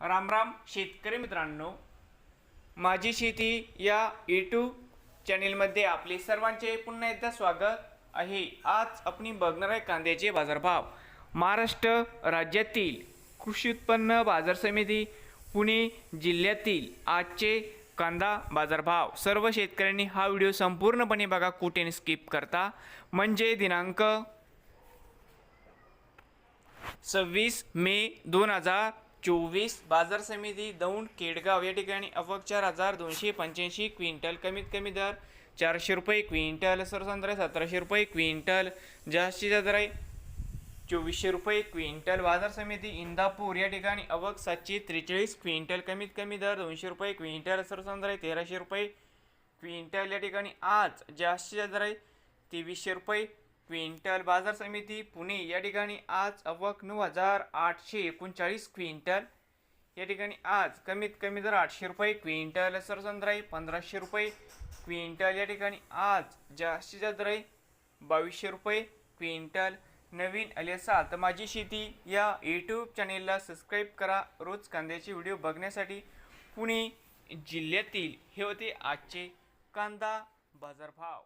रामराम शेतकरी मित्रांनो. माझी शेती या यूट्यूब चॅनेलमध्ये आपले सर्वांचे पुन्हा एकदा स्वागत आहे. आज आपण बघणार आहे कांद्याचे बाजारभाव. महाराष्ट्र राज्यातील कृषी उत्पन्न बाजार समिती पुणे जिल्ह्यातील आजचे कांदा बाजारभाव. सर्व शेतकऱ्यांनी हा व्हिडिओ संपूर्णपणे बघा कुठे स्किप करता. म्हणजे दिनांक सव्वीस मे दोन हजार चोवीस बाजार समिती दौंड केडगाव या ठिकाणी अवक चार हजार दोनशे पंच्याऐंशी क्विंटल कमीत कमी दर चारशे रुपये क्विंटल सरसंद्र सतराशे रुपये क्विंटल जास्तीत जास्त आहे चोवीसशे रुपये क्विंटल. बाजार समिती इंदापूर या ठिकाणी अवक सातशे त्रेचाळीस क्विंटल कमीत कमी दर दोनशे रुपये क्विंटल सरसंद्र आहे तेराशे रुपये क्विंटल या ठिकाणी आज जास्तीत जास्त आहे तेवीसशे रुपये क्विंटल बाजार समिती पुणे या ठिकाणी आज अवक नऊ हजार आठशे एकोणचाळीस क्विंटल. या ठिकाणी आज कमीत कमी दर आठशे रुपये क्विंटल सरसंद्राई पंधराशे रुपये क्विंटल. या ठिकाणी आज जास्तीत जास्त राही बावीसशे रुपये क्विंटल. नवीन आले असाल तर माझी शेती या यूट्यूब चॅनेलला सबस्क्राईब करा. रोज कांद्याचे व्हिडिओ बघण्यासाठी पुणे जिल्ह्यातील हे होते आजचे कांदा बाजारभाव.